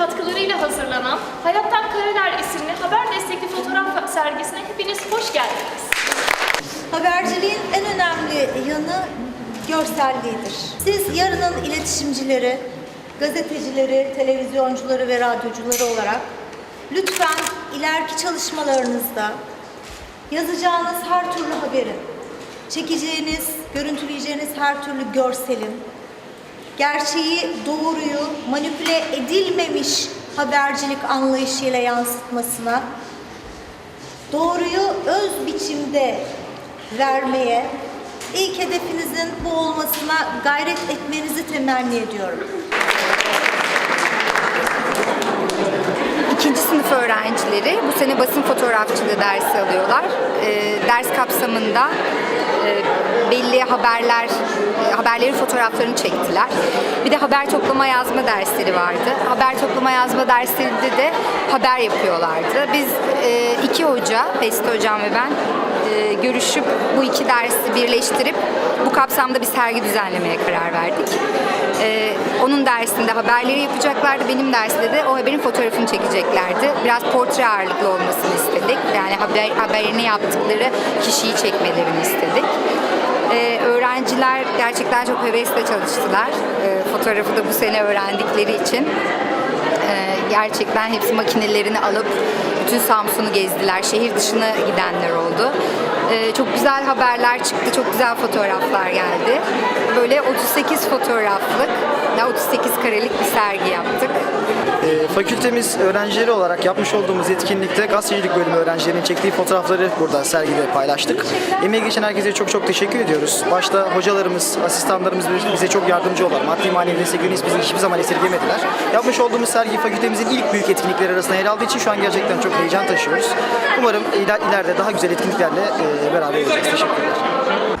katkılarıyla hazırlanan Hayattan Kareler isimli haber destekli fotoğraf sergisine hepiniz hoş geldiniz. Haberciliğin en önemli yanı görselliğidir. Siz yarının iletişimcileri, gazetecileri, televizyoncuları ve radyocuları olarak lütfen ileriki çalışmalarınızda yazacağınız her türlü haberin, çekeceğiniz, görüntüleyeceğiniz her türlü görselin gerçeği, doğruyu manipüle edilmemiş habercilik anlayışıyla yansıtmasına, doğruyu öz biçimde vermeye, ilk hedefinizin bu olmasına gayret etmenizi temenni ediyorum. Öğrencileri bu sene basın fotoğrafçılığı dersi alıyorlar. Ee, ders kapsamında e, belli haberler, e, haberlerin fotoğraflarını çektiler. Bir de haber toplama yazma dersleri vardı. Haber toplama yazma derslerinde de haber yapıyorlardı. Biz e, iki hoca, Beste hocam ve ben e, görüşüp bu iki dersi birleştirip bu kapsamda bir sergi düzenlemeye karar verdik. E, onun dersinde haberleri yapacaklardı, benim dersimde de o haberin fotoğrafını çekeceklerdi. Biraz portre ağırlıklı olmasını istedik. Yani haber, haberini yaptıkları kişiyi çekmelerini istedik. E, öğrenciler gerçekten çok hevesle çalıştılar. E, fotoğrafı da bu sene öğrendikleri için. Ee, gerçekten hepsi makinelerini alıp bütün Samsun'u gezdiler. Şehir dışına gidenler oldu. Ee, çok güzel haberler çıktı, çok güzel fotoğraflar geldi. Böyle 38 fotoğraflık, da 38 karelik bir sergi yaptık. Ee, Fakültemiz öğrencileri olarak yapmış olduğumuz etkinlikte gazetecilik bölümü öğrencilerinin çektiği fotoğrafları burada sergide paylaştık. Emeği geçen herkese çok çok teşekkür ediyoruz. Başta hocalarımız, asistanlarımız bize çok yardımcı oldular. Maddi manevi desteklerini bizi hiçbir zaman esirgemediler. Yapmış olduğumuz sergi fakültemizin ilk büyük etkinlikleri arasında yer aldığı için şu an gerçekten çok heyecan taşıyoruz. Umarım iler- ileride daha güzel etkinliklerle e, beraber olacağız. Teşekkürler.